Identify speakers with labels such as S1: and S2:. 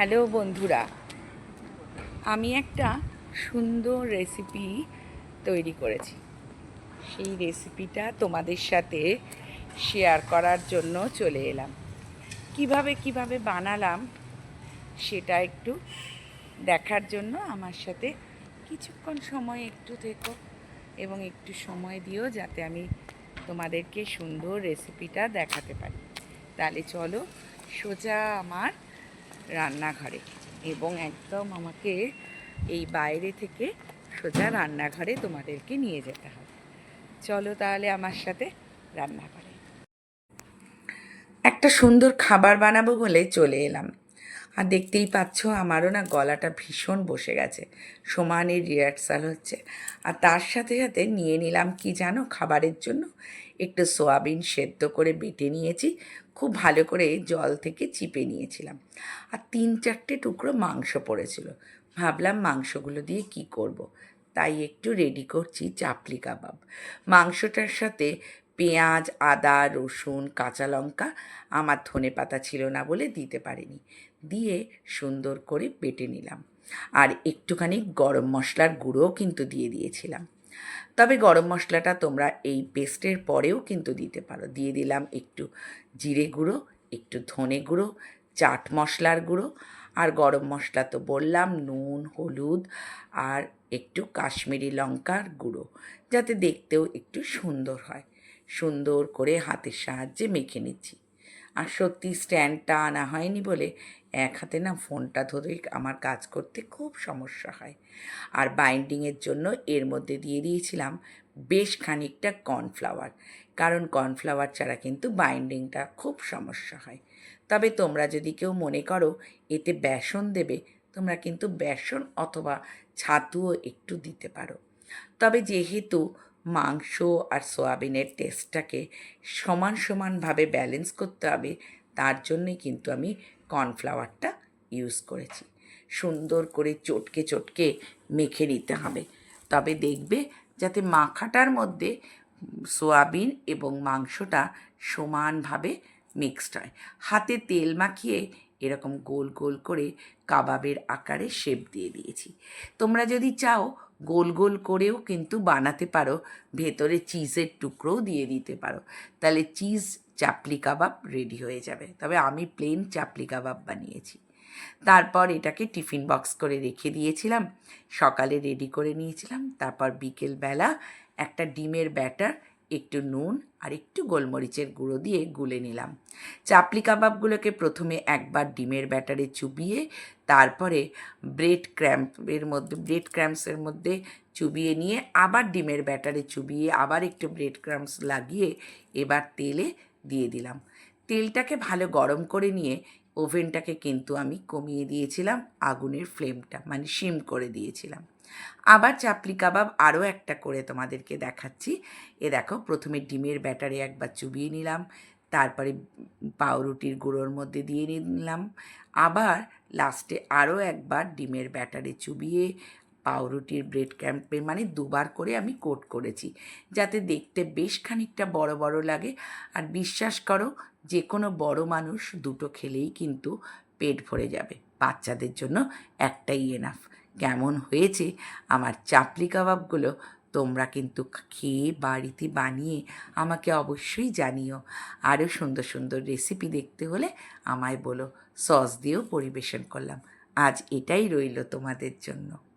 S1: Hello বন্ধুরা, আমি একটা সুন্দর রেসিপি তৈরি করেছি। সেই রেসিপিটা তোমাদের সাথে শেয়ার করার জন্য চলে এলাম। কীভাবে কীভাবে বানালাম সেটা একটু দেখার জন্য আমার সাথে কিছুক্ষণ সময় একটু থেকো এবং একটু সময় দিও যাতে আমি তোমাদেরকে সুন্দর রেসিপিটা দেখাতে পারি। তাহলে চলো সোজা আমার রান্নাঘরে এবং একদম আমাকে এই বাইরে থেকে সোজা রান্নাঘরে তোমাদেরকে নিয়ে যেতে হবে। চলো তাহলে আমার সাথে রান্নাঘরে একটা সুন্দর খাবার বানাবো বলে চলে এলাম। আর দেখতেই পাচ্ছ আমারও না গলাটা ভীষণ বসে গেছে। সমানের রিহার্সাল হচ্ছে। আর তার সাথে সাথে নিয়ে নিলাম কি জানো খাবারের জন্য? একটু সোয়াবিন সেদ্ধ করে বেটে নিয়েছি, খুব ভালো করে জল থেকে চিপে নিয়েছিলাম। আর তিন চারটে টুকরো মাংস পড়েছিল। ভাবলাম মাংসগুলো দিয়ে কি করব। তাই একটু রেডি করছি চাপলি কাবাব। মাংসটার সাথে পেঁয়াজ, আদা, রসুন, কাঁচা লঙ্কা আমার ধনে পাতা ছিল না বলে দিতে পারিনি। দিয়ে সুন্দর করে বেটে নিলাম। আর একটুখানি গরম মশলার গুঁড়োও কিন্তু দিয়ে দিয়েছিলাম। তবে গরম মশলাটা তোমরা এই পেস্টের পরেও কিন্তু দিতে পারো। দিয়ে দিলাম একটু জিরে গুঁড়ো, একটু ধনে গুঁড়ো, চাট মশলার গুঁড়ো। আর গরম মশলা তো বললাম, নুন, হলুদ আর একটু কাশ্মীরি লঙ্কার গুঁড়ো, যাতে দেখতেও একটু সুন্দর হয়। সুন্দর করে হাতের সাহায্যে মেখে নিচ্ছি। আর সত্যি স্ট্যান্ডটা আনা হয়নি বলে এক হাতে না ফোনটা ধরে আমার কাজ করতে খুব সমস্যা হয়। আর বাইন্ডিংয়ের জন্য এর মধ্যে দিয়ে দিয়েছিলাম বেশ খানিকটা কর্নফ্লাওয়ার কারণ কর্নফ্লাওয়ার ছাড়া কিন্তু বাইন্ডিংটা খুব সমস্যা হয়। তবে তোমরা যদি কেউ মনে করো এতে বেসন দেবে, তোমরা কিন্তু বেসন অথবা ছাতুও একটু দিতে পারো। তবে যেহেতু মাংস আর সোয়াবিনের টেস্টটাকে সমান সমানভাবে ব্যালেন্স করতে হবে, তার জন্যই কিন্তু আমি কর্নফ্লাওয়ারটা ইউজ করেছি। সুন্দর করে চটকে চটকে মেখে নিতে হবে। তবে দেখবে যাতে মাখাটার মধ্যে সোয়াবিন এবং মাংসটা সমানভাবে মিক্সড হয়। হাতে তেল মাখিয়ে এরকম গোল গোল করে কাবাবের আকারে শেপ দিয়ে দিয়েছি। তোমরা যদি চাও গোল গোল করেও কিন্তু বানাতে পারো। ভেতরে চিজের টুকরোও দিয়ে দিতে পারো। তাহলে চিজ চাপলি কাবাব রেডি হয়ে যাবে। তবে আমি প্লেন চাপলি কাবাব বানিয়েছি। তারপর এটাকে টিফিন বক্স করে রেখে দিয়েছিলাম। সকালে রেডি করে নিয়েছিলাম। তারপর বিকেলবেলা একটা ডিমের ব্যাটার একটু নুন আর একটু গোলমরিচের গুঁড়ো দিয়ে গুলে নিলাম। চাপলি কাবাবগুলোকে প্রথমে একবার ডিমের ব্যাটারে চুবিয়ে, তারপরে ব্রেড ক্র্যাম্পের মধ্যে, ব্রেড ক্র্যাম্পসের মধ্যে চুবিয়ে নিয়ে আবার ডিমের ব্যাটারে চুবিয়ে আবার একটু ব্রেড ক্র্যাম্পস লাগিয়ে এবার তেলে দিয়ে দিলাম। তেলটাকে ভালো গরম করে নিয়ে ওভেনটাকে কিন্তু আমি কমিয়ে দিয়েছিলাম, আগুনের ফ্লেমটা মানে সিম করে দিয়েছিলাম। আবার চাপলি কাবাব আরও একটা করে তোমাদেরকে দেখাচ্ছি। এ দেখো, প্রথমে ডিমের ব্যাটারে একবার চুবিয়ে নিলাম, তারপরে পাউরুটির গুঁড়োর মধ্যে দিয়ে নিলাম। আবার লাস্টে আরও একবার ডিমের ব্যাটারে চুবিয়ে পাউরুটির ব্রেড ক্যাম্পে মানে দুবার করে আমি কোট করেছি, যাতে দেখতে বেশ খানিকটা বড় বড় লাগে। আর বিশ্বাস করো যে কোনো বড় মানুষ দুটো খেলেই কিন্তু পেট ভরে যাবে। বাচ্চাদের জন্য একটাই এনাফ কেমন হয়েছে? আমার চাপলি কাবাবগুলো তোমরা কিন্তু খেয়ে বাড়িতে বানিয়ে আমাকে অবশ্যই জানিও। আরও সুন্দর সুন্দর রেসিপি দেখতে হলে আমায় বলো। সস দিয়েও পরিবেশন করলাম। আজ এটাই রইল তোমাদের জন্য।